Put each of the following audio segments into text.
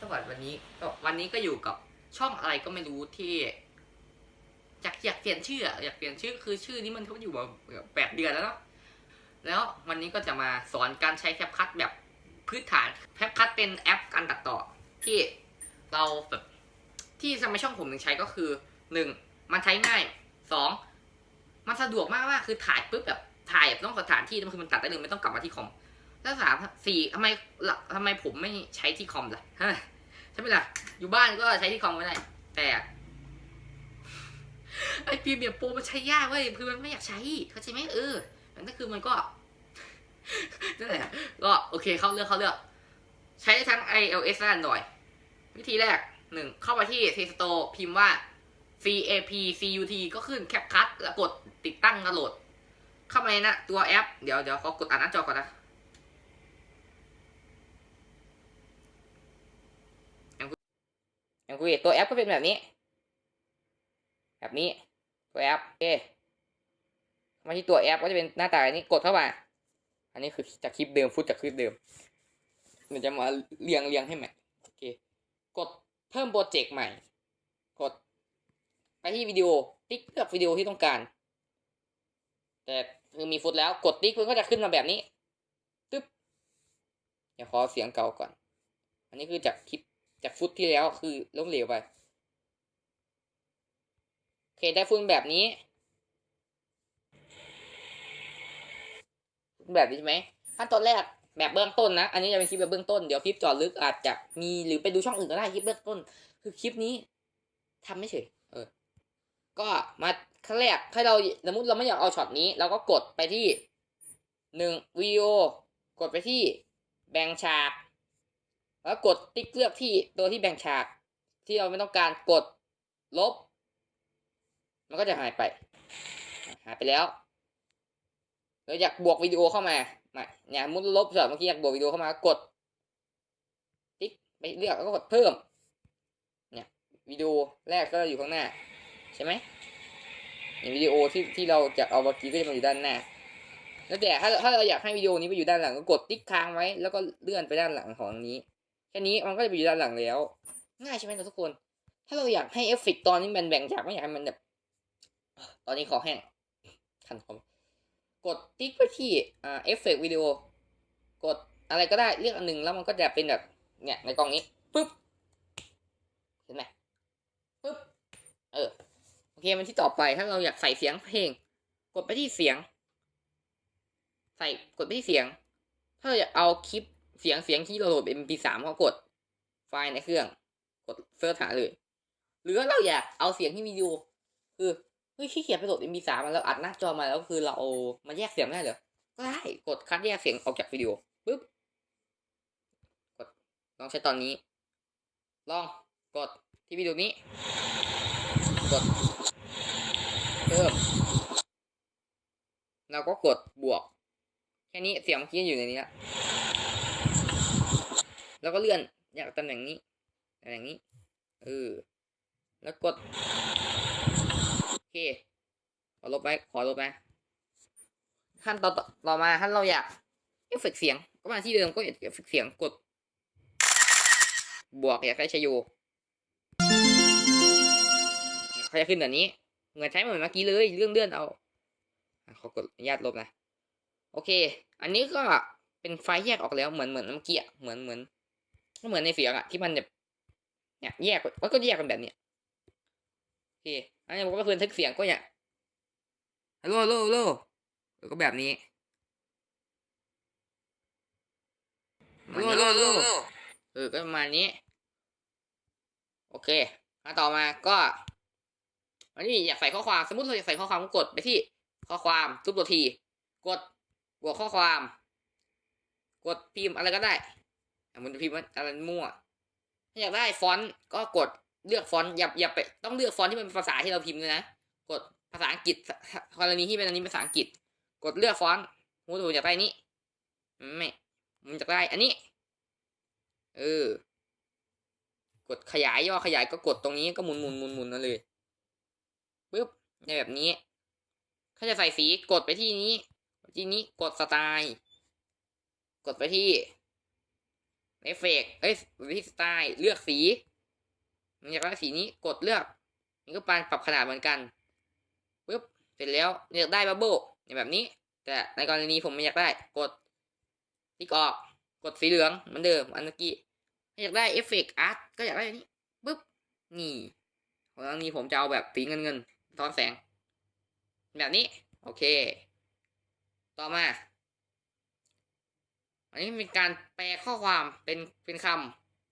สวัสดีวันนี้วันนี้ก็อยู่กับช่องอะไรก็ไม่รู้ที่อยากอยากเปลี่ยนชื่ออยากเปลี่ยนชื่อคือชื่อนี้มันเขาอยู่มาแปดเดือนแล้วเนาะแล้ววันนี้ก็จะมาสอนการใช้แคปคัทแบบพื้นฐานแคปคัทเป็นแอปการตัดต่อที่เราแบบที่ทำไมช่องผมถึงใช้ก็คือหนึ่งมันใช้ง่ายสองมันสะดวกมากมากคือถ่ายปุ๊บแบบถ่ายแบบต้องสถานที่แล้วคือมันตัดได้เลยไม่ต้องกลับมาที่คอม แล้วสามสี่ทำไมทำไมผมไม่ใช้ที่คอมล่ะใช่ไหมล่ะ อยู่บ้านก็ใช้ที่คอมไม่ได้แต่ไอพีเมียโปรมันใช้ยากเว้ยคือมันไม่อยากใช้เข้าใจไหมเออนั่นคือมันก็นั่นแหละก็โอเคเข้าเลือกเข้าเลือก ใช้ทั้ง iOS และ Android วิธีแรกหนึ่งเข้าไปที่ Play Store พิมพ์ว่า CAP CUT ก็ขึ้นแคปคัทแล้วกดติดตั้งกระโหลด เข้ามาในนะตัวแอป เดี๋ยวเดี๋ยวขอกดอ่านหน้าจอก่อนนะ อย่างคุยตัวแอปก็เป็นแบบนี้ แบบนี้ตัวแอปโอเคมาที่ตัวแอปก็จะเป็นหน้าตาอย่างนี้กดเข้ามาอันนี้คือจากคลิปเดิมฟุตจากคลิปเดิมเดี๋ยวจะมาเรียงเรียงให้ใหม่โอเคกดเพิ่มโปรเจกต์ใหม่ กด ไปที่วิดีโอติ๊กเลือกวิดีโอที่ต้องการ แต่คือมีฟุตแล้วกดติ๊กมันก็จะขึ้นมาแบบนี้ตึ๊บเดี๋ยวขอเสียงเก่าก่อน อันนี้คือจากคลิป จากฟุตที่แล้วคือล้มเหลวไปโอเคได้ฟุตแบบนี้ แบบนี้ใช่ไหมขั้นตอนแรกแบบเบื้องต้นนะ อันนี้จะเป็นคลิปแบบเบื้องต้น เดี๋ยวคลิปจอดลึกอาจจะมีหรือไปดูช่องอื่นก็ได้คลิปเบื้องต้น คือคลิปนี้ทำไม่เฉย เออ ก็มาขั้นแรกให้เราสมมติเราไม่อยากเอาช็อตนี้ เราก็กดไปที่หนึ่งวิดีโอกดไปที่แบ่งฉาก แล้วกดติ๊กเลือกที่ตัวที่แบ่งฉาก ที่เราไม่ต้องการกดลบ มันก็จะหายไป หายไปแล้วเราอยากบวกวิดีโอเข้ามามาเนี่ยมุดลบเส่วนเมื่อกี้อยากบวกวิดีโอเข้ามากด ติ๊กไปเลือกแล้วก็กดเพิ่ม เนี่ยวิดีโอแรกก็อยู่ข้างหน้า ใช่ไหมเนี่ยวิดีโอที่ที่เราจะเอาเมื่อกี้ก็จะมาอยู่ด้านหน้าแล้วแต่ถ้าถ้าเราอยากให้วิดีโอนี้ไปอยู่ด้านหลังก็กดติ๊กค้างไว้ แล้วก็เลื่อนไปด้านหลังของนี้ ค่นี้มันก็จะไปอยู่ด้านหลังแล้ว ง่ายใช่ไหมทุกคน ถ้าเราอยากให้เอฟเฟกต์ตอนนี้มันแบ่งจากไม่อยากให้มันแบบตอนนี้ขอแห้งคันคอมกดติ๊กไปที่อ่าเอฟเฟกต์วิดีโอกดอะไรก็ได้เลือกอันหนึ่งแล้วมันก็จะเป็นแบบเนี่ยในกล่องนี้ปุ๊บเห็นไหมปุ๊บเออโอเคมันที่ต่อไปถ้าเราอยากใส่เสียงเพลง กดไปที่เสียง ใส่กดไปที่เสียง ถ้าเราอยากเอาคลิป เสียงเสียงที่เราโหลดเป็น MP3 ก็กด ไฟล์ในเครื่อง กดเสิร์ชหาเลย หรือว่าเราอยากเอาเสียงที่วิดีโอคือเฮ้ยขี้เกียจไปโหลด MP3 มาแล้วอัดหน้าจอมาแล้วคือเรามาแยกเสียงได้เหรอก็ได้กดคัดแยกเสียงออกจากวิดีโอปุ๊บกดลองใช้ตอนนี้ ลองกดที่วิดีโอนี้ กดเพิ่มเราก็กดบวก แค่นี้เสียงเมื่อกี้อยู่ในนี้ละ แล้วก็เลื่อนอยากตำแหน่งนี้ตำแหน่งนี้เออแล้วกดโอเคขอลบไปขอลบไปขั้นต่อต่อมาถ้าเราอยากเอฟเฟกเสียง ก็มาที่เดิมก็เอฟเฟกเสียงกด บวกอยากได้ชโยเขาจะขึ้นแบบนี้เหมือนใช้เหมือนเมื่อกี้เลยเรื่องเลื่อนเอาอะขอกดอนุญาตลบนะ โอเค อันนี้ก็เป็นไฟล์แยกออกแล้วเหมือนเหมือนเมื่อกี้เหมือนเหมือน เหมือนในเสียงอะที่มันแบบเนี่ยแยกมันก็แยกกันแบบเนี้ยโอเคอันนี้ผมก็เพื่อนทึกเสียงก็เนี่ยฮัลโหลฮัลโหลฮัลโหลแล้วก็แบบนี้ฮัลโหลฮัลโหลโลเออก็ประมาณนี้ โอเคมาต่อมาก็อันนี้อยากใส่ข้อความสมมติเราอยากใส่ข้อความก็กดไปที่ข้อความทุบตัวที กดบวกข้อความ กดพิมพ์อะไรก็ได้ มันจะพิมพ์อะไรมั่ว ถ้าอยากได้ฟอนต์ก็กดเลือกฟอนต์อย่าอย่าไปต้องเลือกฟอนต์ที่มันเป็นภาษาที่เราพิมพ์ด้วยนะ กดภาษาอังกฤษกรณีที่เป็นอันนี้ภาษาอังกฤษ กดเลือกฟอนต์มูถูอยากได้นี้ไม่มันจะได้อันนี้ เออ กดขยายย่อขยายก็กดตรงนี้ก็หมุนหมุนหมุนหมุนนั่นเลยปึ๊บในแบบนี้ถ้าจะใส่สีกดไปที่นี้ ที่นี้กดสไตล์ กดไปที่ เอฟเฟกต์เอ้ยวิธีสไตล์เลือกสีมันอยากได้สีนี้กดเลือกนี่ก็ปานปรับขนาดเหมือนกันปึ๊บเสร็จแล้วเลือกได้บับเบิ้ลแบบนี้ แต่ในกรณีผมไม่อยากได้ กดติ๊กออกกดสีเหลืองเหมือนเดิมอันเมื่อกี้อยากได้เอฟเฟกต์อาร์ตก็อยากได้อันนี้ปึ๊บนี่ของอันนี้ผมจะเอาแบบสีเงินเงินๆซ้อนแสง แบบนี้ โอเค ต่อมา อันนี้เป็นการแปลข้อความเป็นเป็นค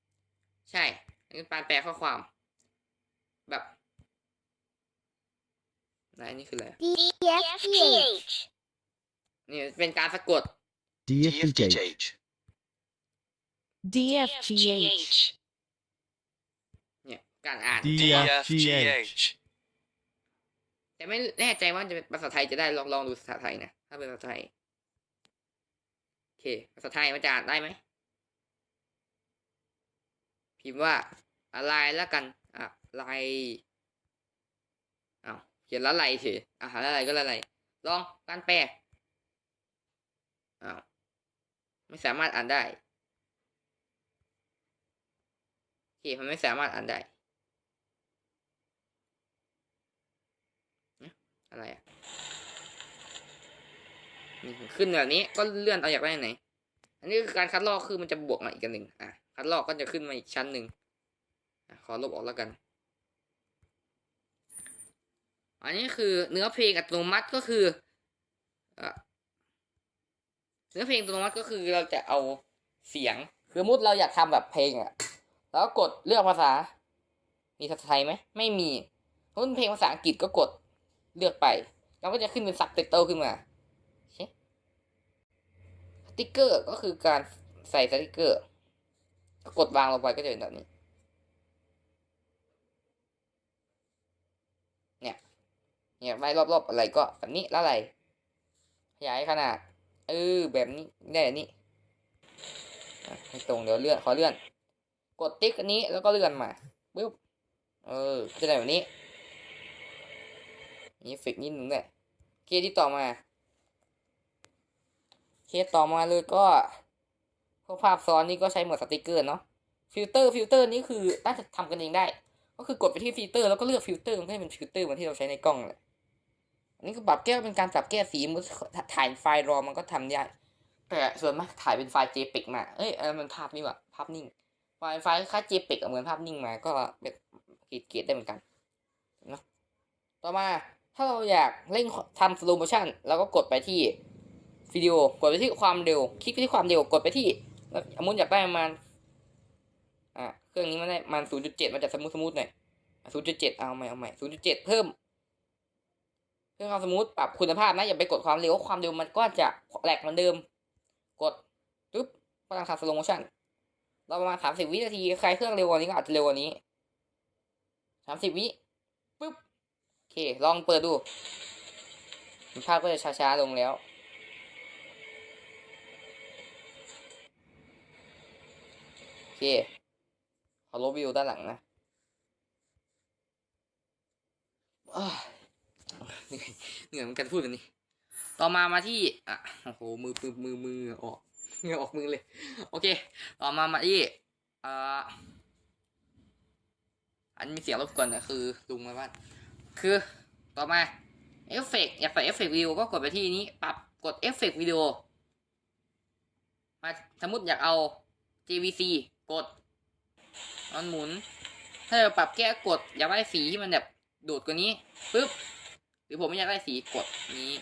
ำใช่อันนี้เป็นการแปลข้อความ แบบไหนอันนี่คืออะไร DFGH. นี่เป็นการสะกด DFGH. DFGH. เนี่ยการอ่าน DFGH. แต่ไม่แน่ใจว่าจะเป็นภาษาไทยจะได้ลองลองดูภาษาไทยนะถ้าเป็นภาษาไทยโอ เคภาษาไทยมันจะอ่านได้ไหมพิมพ์ว่าอะไรแล้วกันอะไรเอ้าเขียนละไรเฉยอะละไรก็ละไรลองการแปลอ้าไม่สามารถอ่านได้โอเคมันไม่สามารถอ่านได้อะไรอะ ขึ้นแบบนี้ก็เลื่อนเอาอยากได้ไหน อันนี้คือการคัดลอกคือมันจะบวกมาอีกกันหนึ่งอะคัดลอกก็จะขึ้นมาอีกชั้นหนึ่งอขอลบออกแล้วกัน อันนี้คือเนื้อเพลงอัตโนมัติก็คืออเนื้อเพลงอัตโนมัติก็คือเราจะเอาเสียง คือสมมุติเราอยากทำแบบเพลงอะ แล้วก็กดเลือกภาษา มีภาษาไทยไหม ไม่มีถ้าเป็นเพลงภาษาอังกฤษก็กดเลือกไปเราก็จะขึ้นเป็นซับไตเติลขึ้นมา ติกเกอร์ก็คือการใส่สติกเกอร์ กดวางลงไปก็จะเป็นแบบนี้ เนี่ย เนี่ยไล่รอบๆอะไรก็แบบนี้แล้วอะไร ขยายขนาด เออ แบบนี้ได้แบบนี้อะไม่ตรงเดี๋ยวเลื่อนขอเลื่อน กดติ๊กอันนี้แล้วก็เลื่อนมาปึ๊บเออจะได้แบบนี้มีเฟกนิดนึงด้วยเคที่ต่อมา เคสต่อมาเลยก็พวกภาพซ้อนนี่ก็ใช้หมดสติกเกอร์เนาะฟิลเตอร์ฟิลเตอร์นี่คือน่าจะทำกันเองได้ ก็คือกดไปที่ฟิลเตอร์แล้วก็เลือกฟิลเตอร์มันให้เป็นฟิลเตอร์เหมือนที่เราใช้ในกล้องเลยอันนี้ก็ปรับแก้เป็นการปรับแก้สีมันถ่ายไฟล์รอมันก็ทำได้แต่ส่วนมากถ่ายเป็นไฟล์ JPEG มาเอ้ยเออมันภาพนี่หว่ะภาพนิ่งไฟล์ไฟล์คล้า JPEG เหมือนภาพนิ่งมาก็แบบเกรดๆได้เหมือนกันนะต่อมาถ้าเราอยากเร่งทำ slow motion เราก็กดไปที่ วิดีโอกดไปที่ความเร็ว คลิกไปที่ความเร็วกดไปที่สมมติอยากได้ประมาณอะเครื่องนี้มันได้มัน0.7มันจะสมูทสมูทหน่อย0.7เจ็ดเอาใหม่เอาใหม่0.7เจ็ดเพิ่มเพื่อความสมูทปรับคุณภาพนะอย่าไปกดความเร็วความเร็วมันก็จะแหลกเหมือนเดิม กดปึ๊บก็ต้องทำ slow motion เราประมาณ30วินาทีใครเครื่องเร็วกว่านี้ก็อาจจะเร็วกว่านี้30วิปึ๊บโอเค ลองเปิดดูภาพก็จะช้าๆลงแล้ว โอเคขอลบวิวด้านหลังนะเหนื่อยเหนื่อยเหมือนกันพูดแบบนี้ ต่อมามาที่อะโอ้โหมือมือมือมือออกเงือออกมือเลย โอเค ต่อมามาที่อ่าอันมีเสียงรบกวนนะคือลุงมาบ้านคือต่อมาเอฟเฟกอยากใส่เอฟเฟกวิดีโอก็กดไปที่นี้ ปรับกดเอฟเฟกวิดีโอมาสมมติอยากเอา JVC กดมันหมุน ถ้าเราปรับแก้กดอยากได้สีที่มันแบบโดดกว่านี้ปึ๊บหรือผมไม่อยากได้สีกดนี้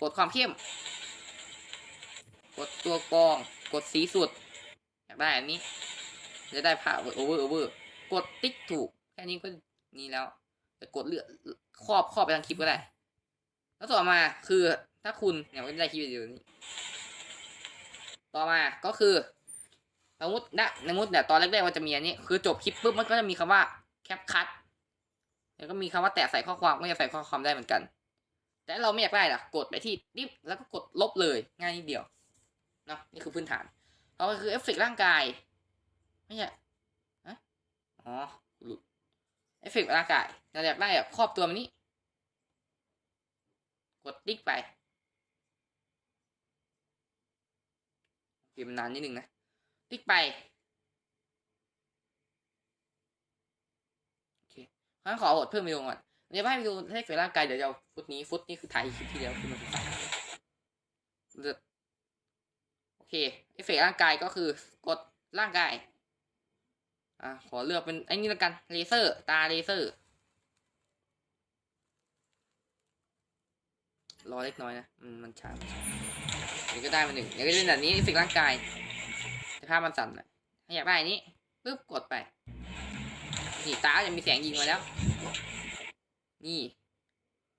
กดความเข้ม กดตัวกรอง กดสีสุด อยากได้อันนี้ จะได้ภาพโอเวอร์โอเวอร์กดติ๊กถูกแค่นี้ก็นี่แล้วจะกดเลือกครอบครอบไปทางคลิปก็ได้ แล้วต่อมาคือถ้าคุณเนี่ยไม่ได้คลิปวิดีโอนี้ ต่อมาก็คือ สมมตินะสมมติเนี่ยตอนแรกๆมันจะมีอันนี้คือจบคลิปปุ๊บมันก็จะมีคำว่าแคปคัทแล้วก็มีคำว่าแตะใส่ข้อความก็จะใส่ข้อความได้เหมือนกัน แต่เราไม่อยากได้ล่ะ กดไปที่ดิฟแล้วก็กดลบเลยง่ายนิดเดียวเนาะนี่คือพื้นฐานเขาก็คือเอฟเฟกต์ร่างกาย ไม่ใช่อะอ๋อหลุดเอฟเฟกต์ร่างกายเราอยากได้แบบครอบตัวมันนี้ กดติ๊กไปเกมนานนิดนึงนะ ติ๊กไปโอเคงั้ขอโหดเพิ่มวิวก่อนเดี๋ยวให้วิวให้เสร็จร่างกายเดี๋ยวจะฟุตนี้ฟุตนี้คือถ่ายคลิปที่แล้วคือมันโอเคเอฟเฟกร่างกายก็คือกดร่างกายอะขอเลือกเป็นไอ้นี่ละกันเลเซอร์ ตาเลเซอร์รอเล็กน้อยนะมันช้าเดี๋ยวก็ได้มาหนึ่งเดี๋ยวก็เล่นแบบนี้เอฟเฟกร่างกายาพมันสั่นหน่อยถ้าอยากได้อันนี้ปึ๊บกดไป นี่ตาจะมีแสงยิงมาแล้ว นี่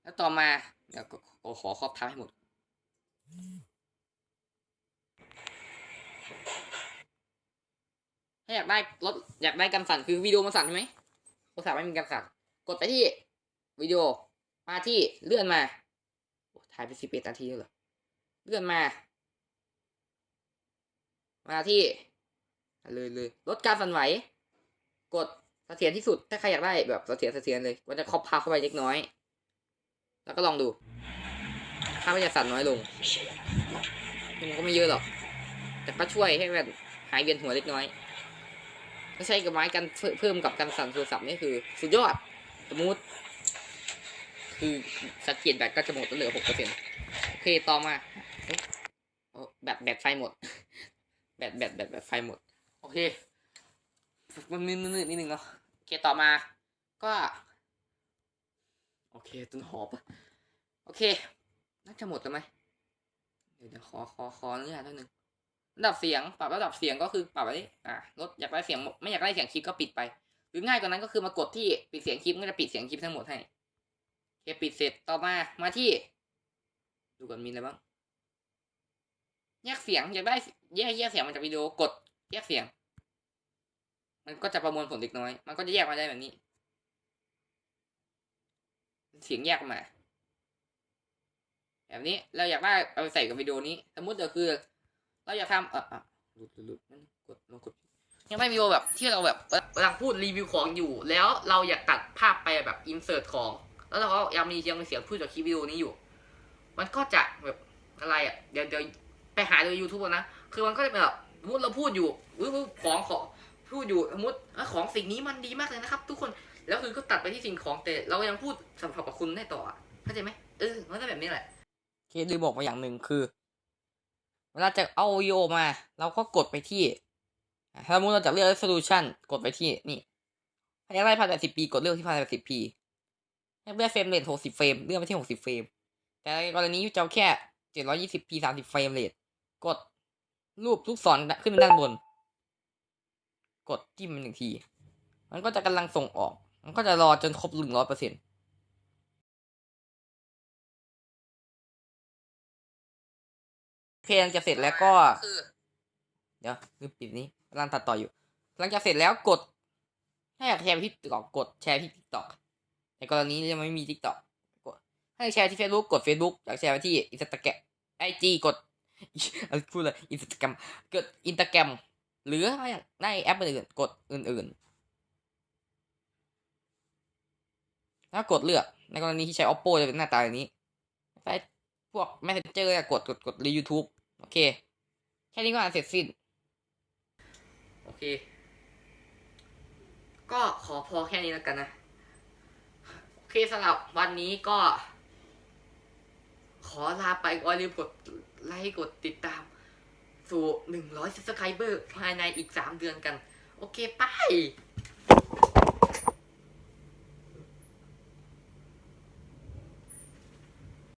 แล้วต่อมาเดี๋ยวก็ขอครอบทับให้หมด ถ้าอยากได้รถอยากได้กันสั่นคือวิดีโอมันสั่นใช่ไหมโทรศัพท์ไม่มีกันสั่น กดไปที่วิดีโอมาที่เลื่อนมาถ่ายไปสิบเอ็ดนาทีแล้วเหรอเลื่อนมา มาที่เลยเลยลดการสั่นไหว กดเสถียรที่สุด ถ้าใครอยากได้แบบเสถียรเสถียรเลยก็จะครอบพาเข้าไปเล็กน้อย แล้วก็ลองดูภามันจะสั่นน้อยลง มันก็ไม่เยอะหรอก แต่ก็ช่วยให้แบบหายเวียนหัวเล็กน้อยถ้าใช้กับไม้กันเพิ่มกับการสั่นโทรศัพท์นี่คือ สุดยอด สมูทคือสังเกตแบตก็จะหมดแล้วเหลือหกเปอร์เซ็นต์โอเคต่อมาแบตแบตไฟหมด บตแบตแบตแบตไฟหมด โอเค มันมีนิดนิดนึงเนาะโอเคต่อมา ก็ โอเคจนหอบโอเค น่าจะหมดแล้วไหมเดี๋ยวขอขอขออนุญาตนิดนึงระดับเสียงปรับระดับเสียงก็คือปรับไว้อะลดอยากได้เสียงไม่อยากได้เสียงคลิปก็ปิดไป หรือง่ายกว่านั้นก็คือมากดที่ปิดเสียงคลิปก็จะปิดเสียงคลิปทั้งหมดให้โอเคปิดเสร็จต่อมามาที่ ดูก่อนมีอะไรบ้าง แยกเสียงอยากได้แยกแยกเสียงมาจากวิดีโอกด แยกเสียง มันก็จะประมวลผลเล็กน้อย มันก็จะแยกมาได้แบบนี้ เสียงแยกออกมา แบบนี้เราอยากได้เอาไปใส่กับวิดีโอนี้ สมมติเดี๋ยวคือ เราอยากทำเอออะหลุดหลุดนั่นกดลองกดยังไม่วิดีโอแบบที่เราแบบกำลังพูดรีวิวของอยู่ แล้วเราอยากตัดภาพไปแบบอินเสิร์ตของ แล้วเราก็ยังมียังมีเสียงพูดจากคลิปวิดีโอนี้อยู่ มันก็จะแบบอะไรอะเดี๋ยวเดี๋ยว ไปหาในยูทูบนะ คือมันก็จะเป็นแบบสมมติเราพูดอยู่วื้อของของพูดอยู่สมมติของสิ่งนี้มันดีมากเลยนะครับ ทุกคนแล้วคือก็ตัดไปที่สิ่งของแต่เรายังพูดสัมผัสกับคุณได้ต่อเข้าใจไหมเออมันก็แบบนี้แหละเคลืมบอกมาอย่างหนึ่งคือ เวลาจะเอาวิดีโอมา เราก็กดไปที่ถ้าสมมติเราจะเลือก resolution กดไปที่นี่ถ้อยากได้พันแปดสิบปีกดเลือกที่พันแปดสิบปีอยากได้เฟรมเรทหกสิบเฟรมเลือกไปที่หกสิบเฟรมแต่กรณีจะเอาแค่เจ็ดร้อยี่สิบปีสามสิบเฟรมเรท กดรูปลูกศรขึ้นไปด้านบน กดจิ้มหนึ่งที มันก็จะกำลังส่งออก มันก็จะรอจนครบหนึ่งร้อยเปอร์เซ็นต์เพลงจะเสร็จแล้วก็ เดี๋ยวลืมปิดนี้กำลังตัดต่ออยู่ หลังจากเสร็จแล้วกด ถ้าอยากแชร์ไปที่ติ๊กต็อกกดแชร์ที่ติ๊กต็อกในกรณียังไม่มีติ๊กต็อกกดถ้แชร์ที่ Facebook กด Facebook อยากแชร์ไปที่อินสตาแกรมไอจีกด อะไรพูดเลยอินสตาแกรมกดอินสตาแกรมหรือถ้าอยากได้แอปอื่นๆกดอื่นๆ ถ้ากดเลือก ในกรณีที่ใช้ oppo จะเป็นหน้าตาแบบนี้ใช้พวก messenger กดกดกดรี YouTube โอเค แค่นี้ก็อ่านเสร็จสิ้น โอเค ก็ขอพอแค่นี้แล้วกันนะ โอเคสำหรับวันนี้ก็ ขอลาไปก่อนลืมกด ไลค์กดติดตาม สู่หนึ่งร้อยซับสไครเบอร์ภายในอีกสามเดือนกัน โอเคไป